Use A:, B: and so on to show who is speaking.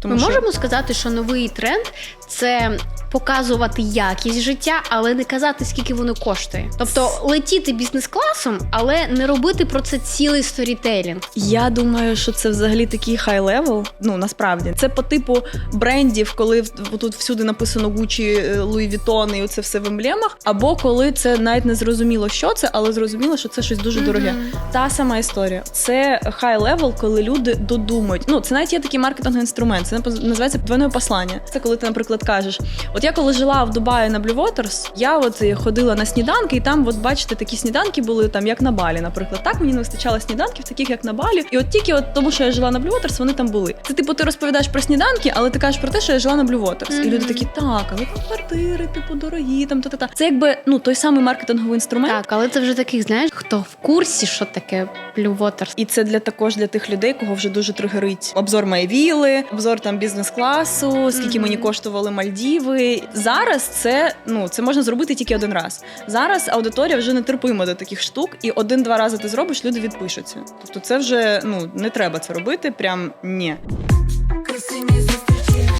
A: Тому
B: Ми
A: що
B: можемо сказати, що новий тренд це показувати якість життя, але не казати, скільки воно коштує. Тобто летіти бізнес-класом, але не робити про це цілий сторітелінг.
A: я думаю, що це взагалі такий хай левел. Ну насправді це по типу брендів, коли тут всюди написано Gucci, Louis Vuitton і оце все в емблемах. Або коли це навіть не зрозуміло, що це, але зрозуміло, що це щось дуже дороге.
B: Мгм.
A: Та сама історія. Це хай левел, коли люди додумують. Ну, це навіть є такий маркетинговий інструмент. Це називається двойне послання. Це коли ти, наприклад, кажеш: от я коли жила в Дубаї на Blue Waters, я от ходила на сніданки, і там, от бачите, такі сніданки були там, як на Балі, наприклад. Так мені не вистачало сніданків, таких як на Балі. І от тільки от тому, що я жила на Blue Waters, вони там були. Це типу, ти розповідаєш про сніданки, але ти кажеш про те, що я жила на Blue Waters. І люди такі, так, але там квартири, типу, дорогі, там та-та-та. Це якби ну той самий маркетинговий інструмент.
B: Так, але це вже таких, знаєш, хто в курсі, що таке Blue Waters.
A: І це для також для тих людей, кого вже дуже тригерить. Обзор моєї віли, обзор там бізнес-класу, скільки
B: Мгм.
A: мені коштували Мальдіви. Зараз це ну це можна зробити тільки один раз. Зараз аудиторія вже не терпима до таких штук, і один-два рази ти зробиш, люди відпишуться. Тобто, це вже ну не треба це робити. Прям ні.